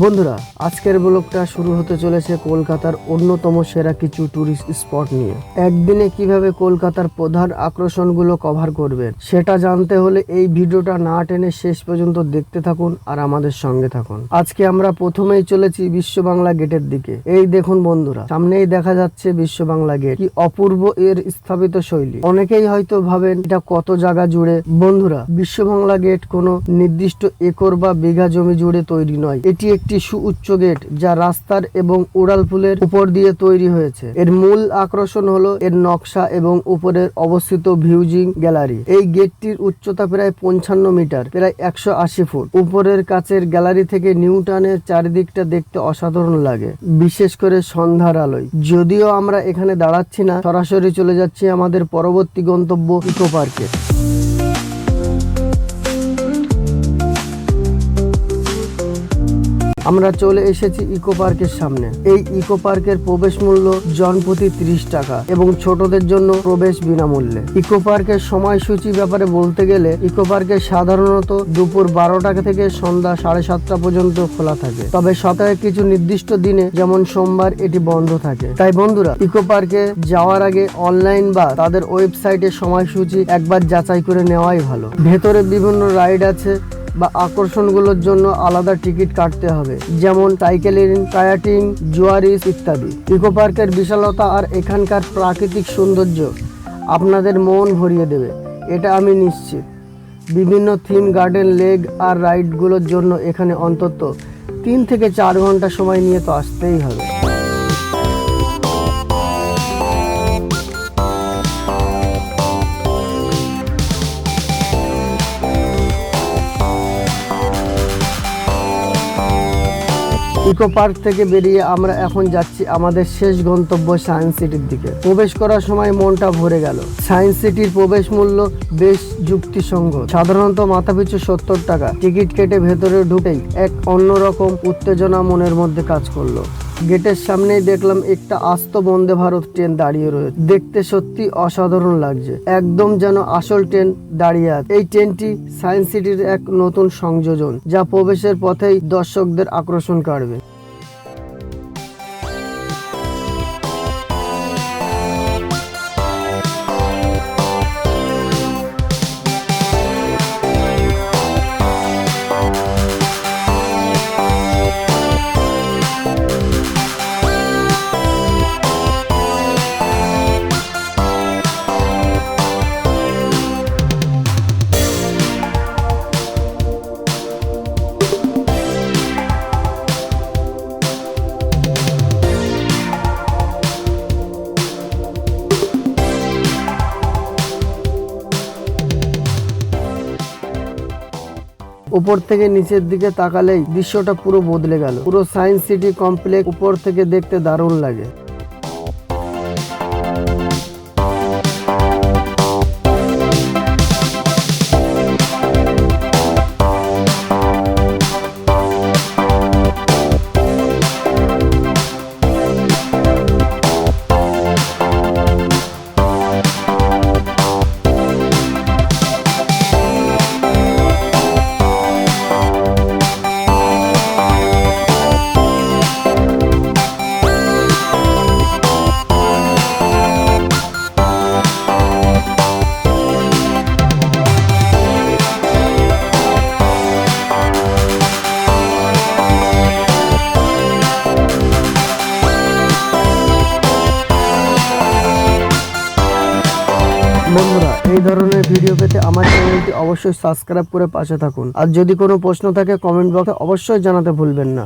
বন্ধুরা, আজকের ব্লগটা শুরু হতে চলেছে কলকাতার অন্যতম সেরা কিছু টুরিস্ট স্পট নিয়ে। একদিনে কীভাবে কলকাতার প্রধান আকর্ষণগুলো কভার করবেন, সেটা জানতে হলে এই ভিডিওটা না টেনে শেষ পর্যন্ত দেখতে থাকুন আর আমাদের সঙ্গে থাকুন। আজকে আমরা প্রথমেই চলেছি বিশ্ব বাংলা গেটের দিকে। এই দেখুন বন্ধুরা, সামনেই দেখা যাচ্ছে বিশ্ব বাংলা গেট, কি অপূর্ব এর স্থাপিত শৈলী। অনেকেই হয়তো ভাবেন এটা কত জায়গা জুড়ে। বন্ধুরা বিশ্ব বাংলা গেট কোনো নির্দিষ্ট একর বা বিঘা জমি জুড়ে তৈরি নয়। এটি একটি সুউচ্চ গেট যা রাস্তার এবং উড়ালপুলের উপর দিয়ে তৈরি হয়েছে। এর মূল আকর্ষণ হলো এর নকশা এবং উপরের অবস্থিত ভিউজিং গ্যালারি। এই গেটটির উচ্চতা প্রায় পঞ্চান্ন মিটার, প্রায় একশো আশি ফুট। উপরের কাছের গ্যালারি থেকে নিউটনের চারিদিকটা দেখতে অসাধারণ লাগে, বিশেষ করে সন্ধ্যার আলোয়। যদিও আমরা এখানে দাঁড়াচ্ছি না, সরাসরি চলে যাচ্ছি আমাদের পরবর্তী গন্তব্য ইকো পার্কে। আমরা চলে এসেছি ইকো পার্কের সামনে। এই ইকো পার্কের প্রবেশ মূল্য জনপ্রতি ত্রিশ টাকা এবং ছোটদের জন্য প্রবেশ বিনামূল্যে। ইকো পার্কের সময়সূচি ব্যাপারে বলতে গেলে, ইকো পার্কে সাধারণত দুপুর বারোটা থেকে সন্ধ্যা সাড়ে সাতটা পর্যন্ত খোলা থাকে। তবে সপ্তাহে কিছু নির্দিষ্ট দিনে, যেমন সোমবার, এটি বন্ধ থাকে। তাই বন্ধুরা, ইকো পার্কে যাওয়ার আগে অনলাইন বা তাদের ওয়েবসাইটের সময়সূচি একবার যাচাই করে নেওয়াই ভালো। ভেতরে বিভিন্ন রাইড আছে বা আকর্ষণগুলোর জন্য আলাদা টিকিট কাটতে হবে, যেমন সাইকেলিং, কায়াটিং, জুয়ারিস ইত্যাদি। ইকো পার্কের বিশালতা আর এখানকার প্রাকৃতিক সৌন্দর্য আপনাদের মন ভরিয়ে দেবে, এটা আমি নিশ্চিত। বিভিন্ন থিম গার্ডেন লেগ আর রাইডগুলোর জন্য এখানে অন্তত তিন থেকে চার ঘণ্টা সময় নিয়ে তো আসতেই হবে। ইকো পার্ক থেকে বেরিয়ে আমরা এখন যাচ্ছি আমাদের শেষ গন্তব্য সায়েন্স সিটির দিকে। প্রবেশ করার সময় মনটা ভরে গেল। সায়েন্স সিটির প্রবেশ মূল্য বেশ যুক্তিসঙ্গত। সাধারণত মাথাপিছু সত্তর টাকা। টিকিট কেটে ভেতরে ঢুকেই এক অন্যরকম উত্তেজনা মনের মধ্যে কাজ করল। গেটের সামনেই দেখলাম একটা আস্ত বন্দে ভারত ট্রেন দাঁড়িয়ে রয়েছে। দেখতে সত্যি অসাধারণ লাগছে। একদম যেন আসল ট্রেন দাঁড়িয়ে আছে। এই ট্রেনটি সায়েন্স সিটির এক নতুন সংযোজন, যা প্রবেশের পথেই দর্শকদের আকর্ষণ কাড়বে উপর থেকে নিচের দিকে তাকালেই দৃশ্যটা পুরো বদলে গেল। পুরো সায়েন্স সিটি কমপ্লেক্স উপর থেকে দেখতে দারুণ লাগে। এই ধরনের ভিডিও পেতে আমার চ্যানেলটি অবশ্যই সাবস্ক্রাইব করে পাশে থাকুন। আর যদি কোনো প্রশ্ন থাকে কমেন্ট বক্সে অবশ্যই জানাতে ভুলবেন না।